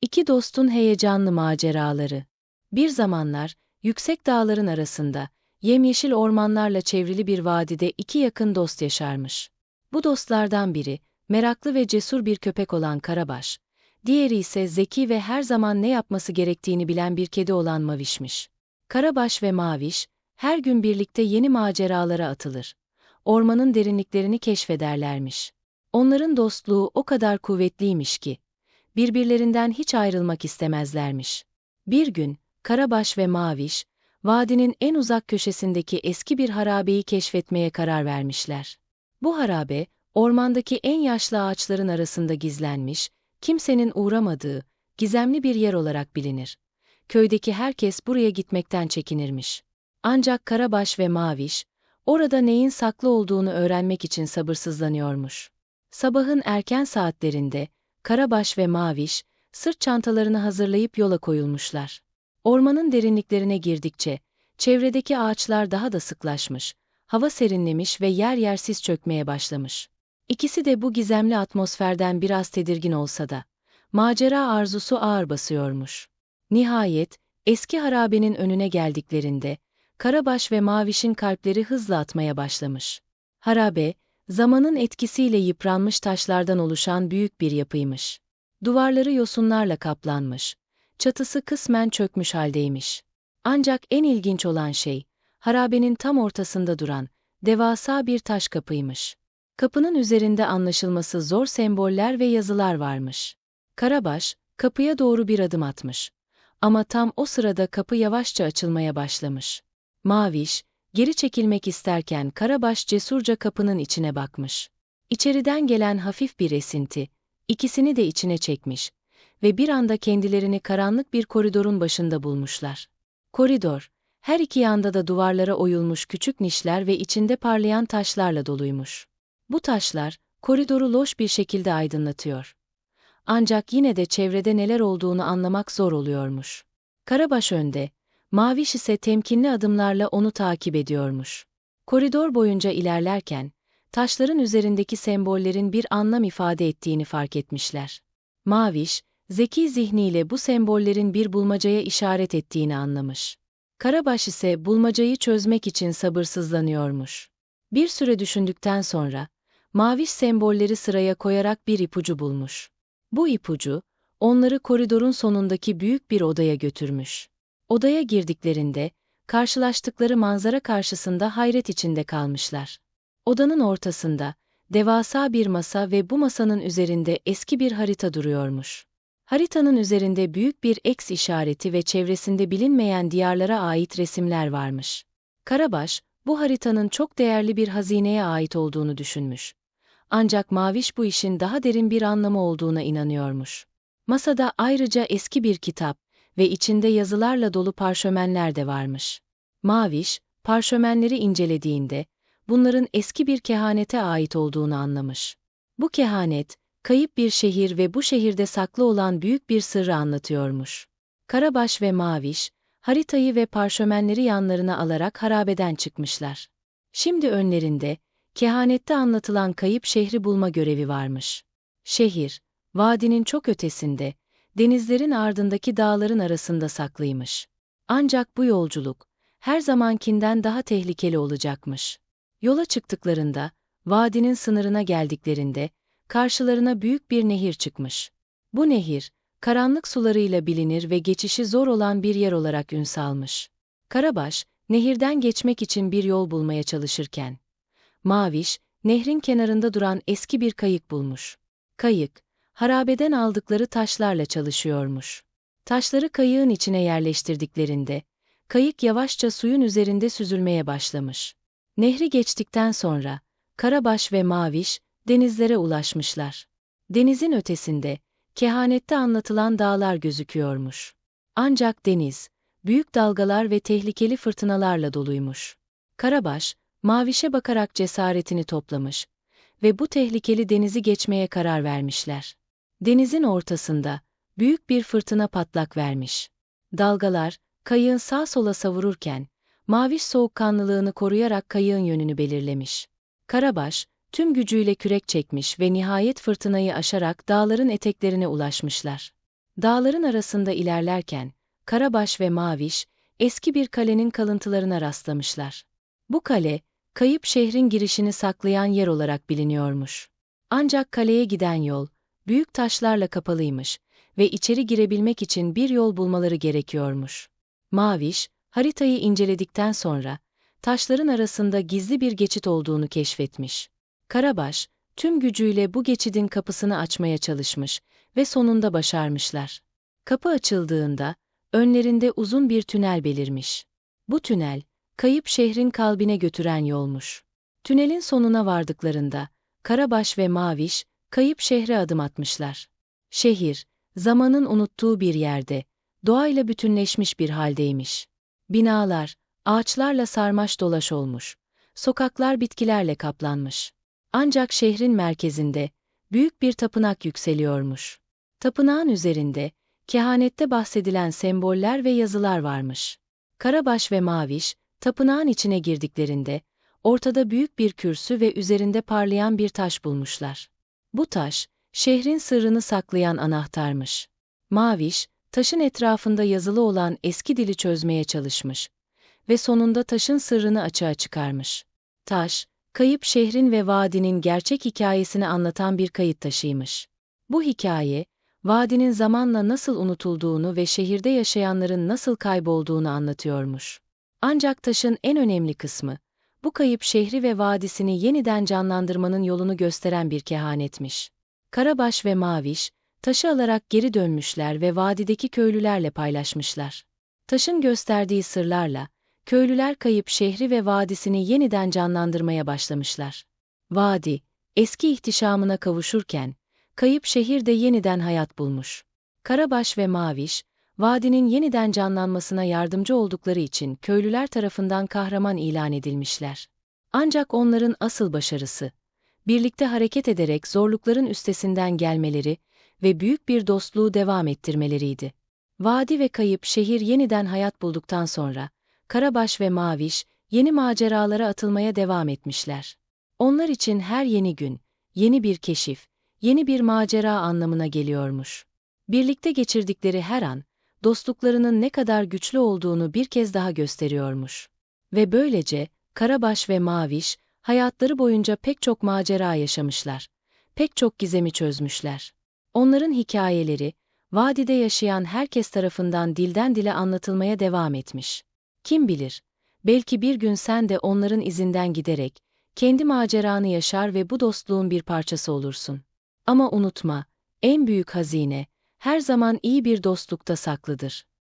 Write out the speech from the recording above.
İki dostun heyecanlı maceraları. Bir zamanlar, yüksek dağların arasında, yemyeşil ormanlarla çevrili bir vadide iki yakın dost yaşarmış. Bu dostlardan biri, meraklı ve cesur bir köpek olan Karabaş, diğeri ise zeki ve her zaman ne yapması gerektiğini bilen bir kedi olan Maviş'miş. Karabaş ve Maviş, her gün birlikte yeni maceralara atılır. Ormanın derinliklerini keşfederlermiş. Onların dostluğu o kadar kuvvetliymiş ki, birbirlerinden hiç ayrılmak istemezlermiş. Bir gün, Karabaş ve Maviş, vadinin en uzak köşesindeki eski bir harabeyi keşfetmeye karar vermişler. Bu harabe, ormandaki en yaşlı ağaçların arasında gizlenmiş, kimsenin uğramadığı, gizemli bir yer olarak bilinir. Köydeki herkes buraya gitmekten çekinirmiş. Ancak Karabaş ve Maviş, orada neyin saklı olduğunu öğrenmek için sabırsızlanıyormuş. Sabahın erken saatlerinde, Karabaş ve Maviş, sırt çantalarını hazırlayıp yola koyulmuşlar. Ormanın derinliklerine girdikçe, çevredeki ağaçlar daha da sıklaşmış, hava serinlemiş ve yer yer sis çökmeye başlamış. İkisi de bu gizemli atmosferden biraz tedirgin olsa da, macera arzusu ağır basıyormuş. Nihayet, eski harabenin önüne geldiklerinde, Karabaş ve Maviş'in kalpleri hızla atmaya başlamış. Harabe, zamanın etkisiyle yıpranmış taşlardan oluşan büyük bir yapıymış. Duvarları yosunlarla kaplanmış, çatısı kısmen çökmüş haldeymiş. Ancak en ilginç olan şey, harabenin tam ortasında duran, devasa bir taş kapıymış. Kapının üzerinde anlaşılması zor semboller ve yazılar varmış. Karabaş, kapıya doğru bir adım atmış. Ama tam o sırada kapı yavaşça açılmaya başlamış. Maviş, geri çekilmek isterken Karabaş cesurca kapının içine bakmış. İçeriden gelen hafif bir esinti, ikisini de içine çekmiş ve bir anda kendilerini karanlık bir koridorun başında bulmuşlar. Koridor, her iki yanda da duvarlara oyulmuş küçük nişler ve içinde parlayan taşlarla doluymuş. Bu taşlar, koridoru loş bir şekilde aydınlatıyor. Ancak yine de çevrede neler olduğunu anlamak zor oluyormuş. Karabaş önde, Maviş ise temkinli adımlarla onu takip ediyormuş. Koridor boyunca ilerlerken, taşların üzerindeki sembollerin bir anlam ifade ettiğini fark etmişler. Maviş, zeki zihniyle bu sembollerin bir bulmacaya işaret ettiğini anlamış. Karabaş ise bulmacayı çözmek için sabırsızlanıyormuş. Bir süre düşündükten sonra, maviş sembolleri sıraya koyarak bir ipucu bulmuş. Bu ipucu, onları koridorun sonundaki büyük bir odaya götürmüş. Odaya girdiklerinde, karşılaştıkları manzara karşısında hayret içinde kalmışlar. Odanın ortasında, devasa bir masa ve bu masanın üzerinde eski bir harita duruyormuş. Haritanın üzerinde büyük bir X işareti ve çevresinde bilinmeyen diyarlara ait resimler varmış. Karabaş, bu haritanın çok değerli bir hazineye ait olduğunu düşünmüş. Ancak Maviş bu işin daha derin bir anlamı olduğuna inanıyormuş. Masada ayrıca eski bir kitap ve içinde yazılarla dolu parşömenler de varmış. Maviş, parşömenleri incelediğinde, bunların eski bir kehanete ait olduğunu anlamış. Bu kehanet, kayıp bir şehir ve bu şehirde saklı olan büyük bir sırrı anlatıyormuş. Karabaş ve Maviş, haritayı ve parşömenleri yanlarına alarak harabeden çıkmışlar. Şimdi önlerinde, kehanette anlatılan kayıp şehri bulma görevi varmış. Şehir, vadinin çok ötesinde, denizlerin ardındaki dağların arasında saklıymış. Ancak bu yolculuk, her zamankinden daha tehlikeli olacakmış. Yola çıktıklarında, vadinin sınırına geldiklerinde, karşılarına büyük bir nehir çıkmış. Bu nehir, karanlık sularıyla bilinir ve geçişi zor olan bir yer olarak ün salmış. Karabaş, nehirden geçmek için bir yol bulmaya çalışırken, Maviş, nehrin kenarında duran eski bir kayık bulmuş. Kayık, harabeden aldıkları taşlarla çalışıyormuş. Taşları kayığın içine yerleştirdiklerinde, kayık yavaşça suyun üzerinde süzülmeye başlamış. Nehri geçtikten sonra, Karabaş ve Maviş, denizlere ulaşmışlar. Denizin ötesinde, kehanette anlatılan dağlar gözüküyormuş. Ancak deniz, büyük dalgalar ve tehlikeli fırtınalarla doluymuş. Karabaş, Maviş'e bakarak cesaretini toplamış ve bu tehlikeli denizi geçmeye karar vermişler. Denizin ortasında, büyük bir fırtına patlak vermiş. Dalgalar, kayığın sağ sola savururken, Maviş soğukkanlılığını koruyarak kayığın yönünü belirlemiş. Karabaş, tüm gücüyle kürek çekmiş ve nihayet fırtınayı aşarak dağların eteklerine ulaşmışlar. Dağların arasında ilerlerken, Karabaş ve Maviş, eski bir kalenin kalıntılarına rastlamışlar. Bu kale, kayıp şehrin girişini saklayan yer olarak biliniyormuş. Ancak kaleye giden yol, büyük taşlarla kapalıymış ve içeri girebilmek için bir yol bulmaları gerekiyormuş. Maviş, haritayı inceledikten sonra, taşların arasında gizli bir geçit olduğunu keşfetmiş. Karabaş, tüm gücüyle bu geçidin kapısını açmaya çalışmış ve sonunda başarmışlar. Kapı açıldığında, önlerinde uzun bir tünel belirmiş. Bu tünel, kayıp şehrin kalbine götüren yolmuş. Tünelin sonuna vardıklarında, Karabaş ve Maviş, kayıp şehre adım atmışlar. Şehir, zamanın unuttuğu bir yerde, doğayla bütünleşmiş bir haldeymiş. Binalar, ağaçlarla sarmaş dolaş olmuş. Sokaklar bitkilerle kaplanmış. Ancak şehrin merkezinde, büyük bir tapınak yükseliyormuş. Tapınağın üzerinde, kehanette bahsedilen semboller ve yazılar varmış. Karabaş ve Maviş, tapınağın içine girdiklerinde, ortada büyük bir kürsü ve üzerinde parlayan bir taş bulmuşlar. Bu taş, şehrin sırrını saklayan anahtarmış. Maviş, taşın etrafında yazılı olan eski dili çözmeye çalışmış ve sonunda taşın sırrını açığa çıkarmış. Taş, kayıp şehrin ve vadinin gerçek hikayesini anlatan bir kayıt taşıymış. Bu hikaye, vadinin zamanla nasıl unutulduğunu ve şehirde yaşayanların nasıl kaybolduğunu anlatıyormuş. Ancak taşın en önemli kısmı, bu kayıp şehri ve vadisini yeniden canlandırmanın yolunu gösteren bir kehanetmiş. Karabaş ve Maviş, taşı alarak geri dönmüşler ve vadideki köylülerle paylaşmışlar. Taşın gösterdiği sırlarla, köylüler kayıp şehri ve vadisini yeniden canlandırmaya başlamışlar. Vadi, eski ihtişamına kavuşurken, kayıp şehir de yeniden hayat bulmuş. Karabaş ve Maviş, vadinin yeniden canlanmasına yardımcı oldukları için köylüler tarafından kahraman ilan edilmişler. Ancak onların asıl başarısı, birlikte hareket ederek zorlukların üstesinden gelmeleri ve büyük bir dostluğu devam ettirmeleriydi. Vadi ve kayıp şehir yeniden hayat bulduktan sonra, Karabaş ve Maviş, yeni maceralara atılmaya devam etmişler. Onlar için her yeni gün, yeni bir keşif, yeni bir macera anlamına geliyormuş. Birlikte geçirdikleri her an, dostluklarının ne kadar güçlü olduğunu bir kez daha gösteriyormuş. Ve böylece, Karabaş ve Maviş, hayatları boyunca pek çok macera yaşamışlar. Pek çok gizemi çözmüşler. Onların hikayeleri, vadide yaşayan herkes tarafından dilden dile anlatılmaya devam etmiş. Kim bilir, belki bir gün sen de onların izinden giderek, kendi maceranı yaşar ve bu dostluğun bir parçası olursun. Ama unutma, en büyük hazine, her zaman iyi bir dostlukta saklıdır.